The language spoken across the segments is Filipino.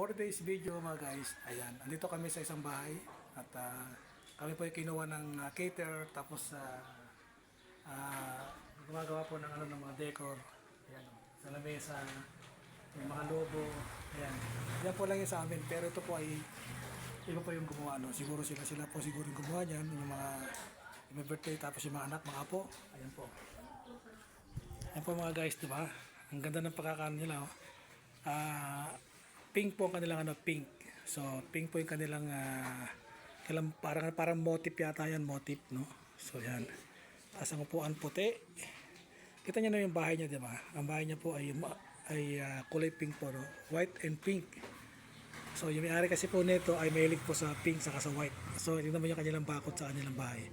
for today's video mga guys, ayan, andito kami sa isang bahay at ah, kami po ay kinuha ng ah, cater tapos ah, ah, gumagawa po ng ano ng mga decor. Ayan, sa lamesa, yung mga logo, ayan. Yan po lang yung sa amin pero ito po ay iba po yung gumawa no. Siguro sila sila po siguro yung gumawa niyan, yung mga yung birthday tapos yung mga anak, mga apo. Ayan po. Ayan po mga guys, di ba? Ang ganda ng pagkakaano nila. Oh. Ah, pink po ang kanilang ano, pink. So, pink po yung kanilang ah, kailang, parang parang motif yata yan, motif, no? So, yan. Tapos ang upuan puti. Kita niyo na yung bahay niya, di ba? Ang bahay niya po ay ay ah, kulay pink po, no? White and pink. So, yung may-ari kasi po nito ay mahilig po sa pink saka sa white. So, tingnan mo yung kanilang bakod sa kanilang bahay.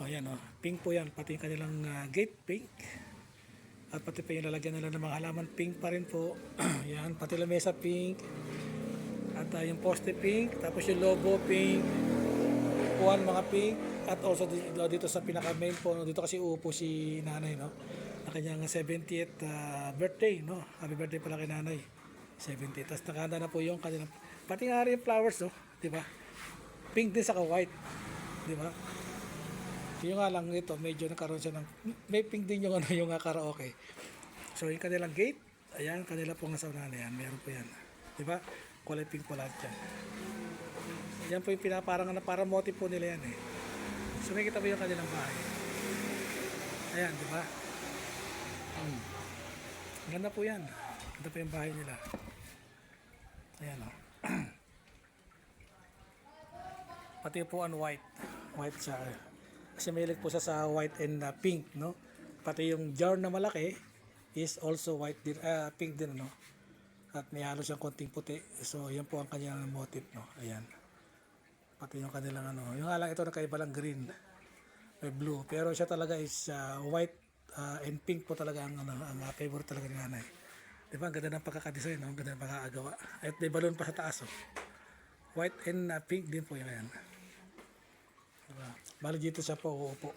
O, yan, oh. Pink po yan. Pati yung kanilang ah, gate pink. At pati pa yung lalagyan nila ng mga halaman, pink pa rin po. Yan, pati lamesa pink. At uh, yung poste pink, tapos yung logo pink. Puan mga pink. At also dito, dito sa pinaka main po, no, dito kasi uupo si nanay, no? Na kanyang 70th uh, birthday, no? Happy birthday pala kay nanay. 70. Tapos nakahanda na po yung kanilang, pati nga rin yung flowers, no? Di ba? Pink din saka white. Di ba? Yung nga lang ito, medyo nagkaroon siya ng, may pink din yung ano, yung karaoke. So yung kanilang gate, ayan, kanila pong nasa unahan na yan, meron po yan. Di ba? Kulay pink po lahat yan. Yan po yung pinaparang, na parang motif po nila yan eh. So nakikita mo yung kanilang bahay. Ayan, di ba? Hmm. Ganda po yan. Ganda po yung bahay nila. Ayan o. Pati po ang white. White siya. Kasi mahilig po siya sa white and uh, pink, no? Pati yung jar na malaki is also white din, ah, pink din, no? At may halo siyang konting puti. So, yan po ang kanyang motif, no? Ayan. Pati yung kanilang ano. Yung nga lang ito nakaiba lang green. May blue. Pero siya talaga is uh, white uh, and pink po talaga ang, ano, ang uh, favorite talaga ni nanay. Di ba? Ang ganda ng pagkakadesign, no? Ang ganda ng pagkakagawa. At may balloon pa sa taas, oh. White and uh, pink din po yan. Diba? Bali dito siya po uupo.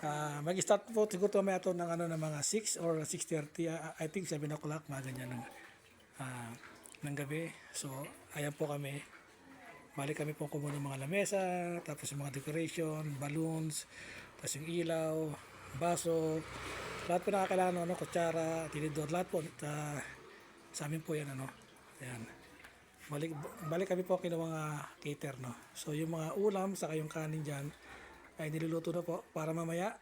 Ah, mag-start po siguro may ato ng ano ng mga 6 or 6:30 ah, I think 7 o'clock mga ganyan ng ah, ng gabi. So, ayan po kami. Balik kami po kumuha ng mga lamesa, tapos yung mga decoration, balloons, tapos yung ilaw, baso, lahat po nakakailangan ng ano, kutsara, tinidor, lahat po ah, sa amin po yan ano. Ayan balik balik kami po kinuha mga cater no? So yung mga ulam saka yung kanin dyan ay niluluto na po para mamaya.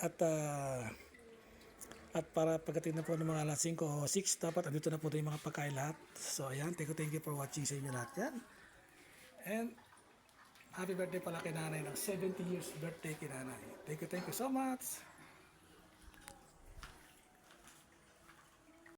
At ah, at para pagdating na po ng mga alas 5 o 6 dapat andito na po yung mga pagkain lahat. So ayan thank you thank you for watching sa inyo lahat. Yan. And happy birthday pala kay nanay ng 70 years birthday kay nanay. Thank you thank you so much